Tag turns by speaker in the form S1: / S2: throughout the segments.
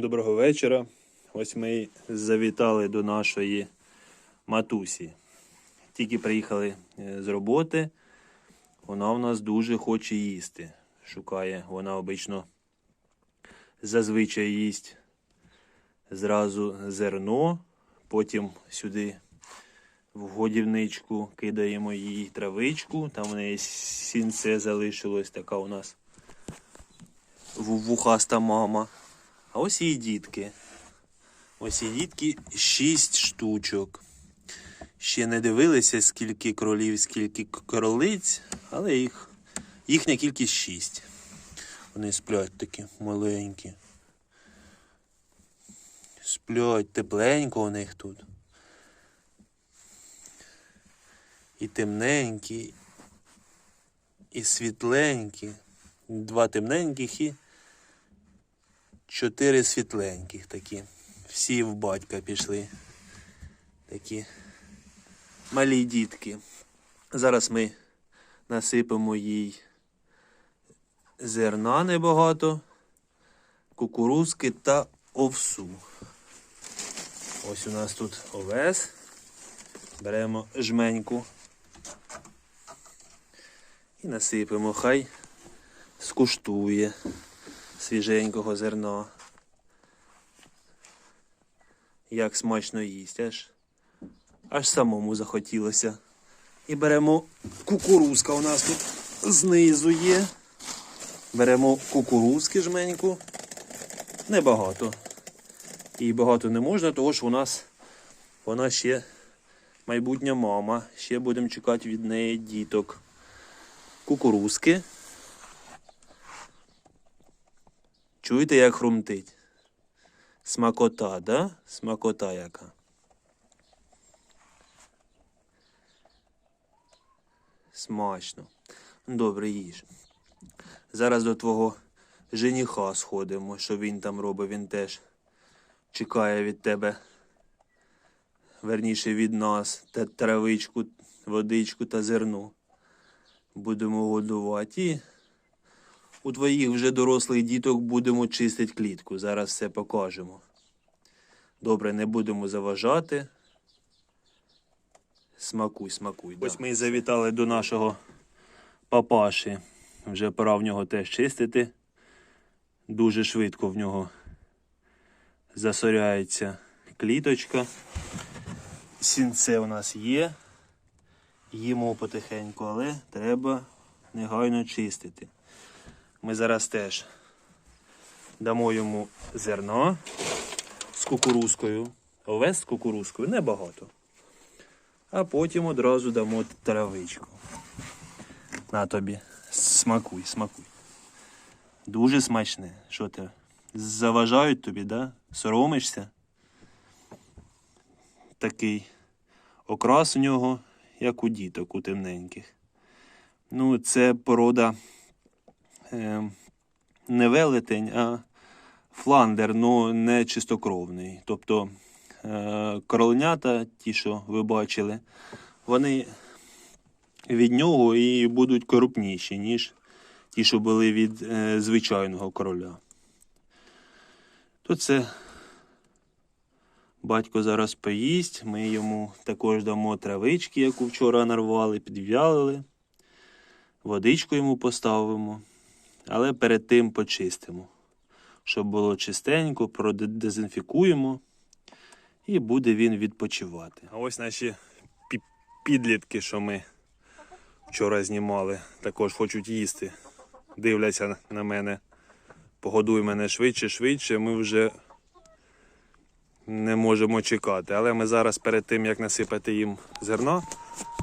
S1: Доброго вечора. Ось ми завітали до нашої матусі. Тільки приїхали е, з роботи. Вона в нас дуже хоче їсти. Шукає, вона обично зазвичай їсть зразу зерно, потім сюди в годівничку кидаємо їй травичку. Там в неї сінце залишилось, така у нас вухаста мама. А ось її дітки. Ось її дітки шість штучок. Ще не дивилися, скільки кролів, скільки кролиць, але їх, їхня кількість шість. Вони сплять такі маленькі. Сплять тепленько у них тут. І темненькі, і світленькі. Два темненьких і чотири світленьких такі. Всі в батька пішли. Такі малі дітки. Зараз ми насипемо їй зерна небагато, кукурузки та овсу. Ось у нас тут овес. Беремо жменьку і насипемо, хай скуштує свіженького зерна. Як смачно їсть, аж, аж самому захотілося. І беремо кукурузка у нас тут знизу є. Беремо кукурузки жменьку. Небагато. І багато не можна, тому що у нас вона ще майбутня мама. Ще будемо чекати від неї діток. Кукурузки. Чуєте, як хрумтить? Смакота, да? Смакота яка. Смачно. Добре їж. Зараз до твого жениха сходимо, що він там робить, він теж чекає від тебе. Верніше від нас та травичку, водичку та зерно. Будемо годувати. І у твоїх вже дорослих діток будемо чистити клітку. Зараз все покажемо. Добре, не будемо заважати. Смакуй, смакуй. Ось ми і завітали до нашого папаші. Вже пора в нього теж чистити. Дуже швидко в нього засоряється кліточка. Сінце у нас є. Їмо потихеньку, але треба негайно чистити. Ми зараз теж дамо йому зерно з кукурузкою, овес з кукурузкою, небагато. А потім одразу дамо травичку. На тобі, смакуй, смакуй. Дуже смачне. Що ти? Заважають тобі, да? Соромишся? Такий окрас у нього, як у діток, у темненьких. Ну, це порода не велетень, а фландер, ну не чистокровний. Тобто е, короленята, ті, що ви бачили, вони від нього і будуть крупніші, ніж ті, що були від е, звичайного короля. То це батько зараз поїсть, ми йому також дамо травички, яку вчора нарвали, підв'ялили. Водичку йому поставимо, але перед тим почистимо, щоб було чистенько, продезінфікуємо і буде він відпочивати. А ось наші підлітки, що ми вчора знімали, також хочуть їсти. Дивляться на- мене. Погодуй мене швидше, швидше. Ми вже не можемо чекати. Але ми зараз перед тим, як насипати їм зерно,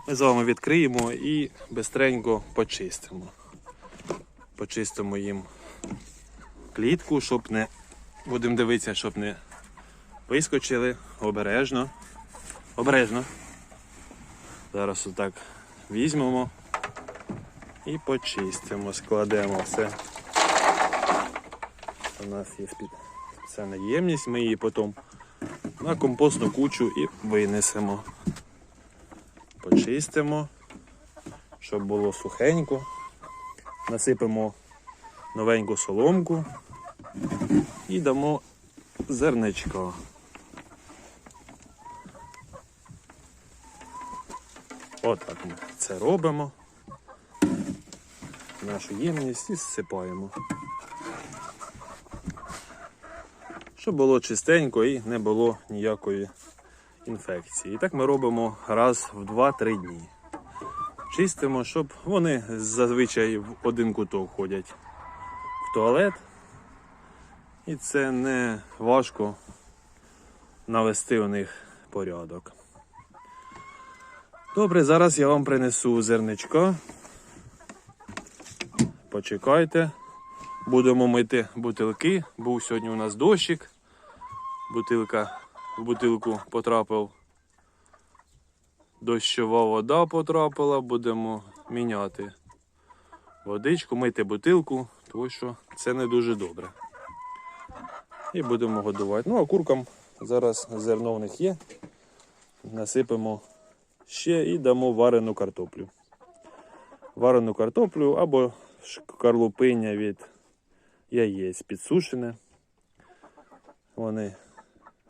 S1: ми з вами відкриємо і бистренько почистимо. Почистимо їм клітку, щоб не. Будемо дивитися, щоб не вискочили обережно. Обережно. Зараз отак візьмемо і почистимо, складемо все. У нас є спід... це наємність, ми її потім на компостну кучу і винесемо. Почистимо, щоб було сухенько. Насипемо новеньку соломку і дамо зерничка. Отак ми це робимо. Нашу ємність і зсипаємо. Щоб було чистенько і не було ніякої інфекції. І так ми робимо раз в 2-3 дні. Чистимо, щоб вони зазвичай в один куток ходять в туалет. І це не важко навести у них порядок. Добре, зараз я вам принесу зерничка. Почекайте. Будемо мити бутилки. Був сьогодні у нас дощик. Бутилка, в бутилку потрапив. Дощова вода потрапила, будемо міняти водичку, мити бутилку, тому що це не дуже добре. І будемо годувати. Ну, а куркам зараз зерно в них є. Насипемо ще і дамо варену картоплю. Варену картоплю або шкарлупиня від яєць підсушене. Вони,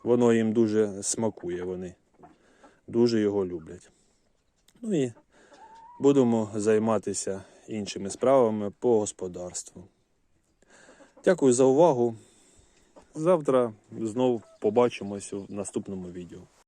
S1: воно їм дуже смакує, вони дуже його люблять. Ну і будемо займатися іншими справами по господарству. Дякую за увагу. Завтра знов побачимось у наступному відео.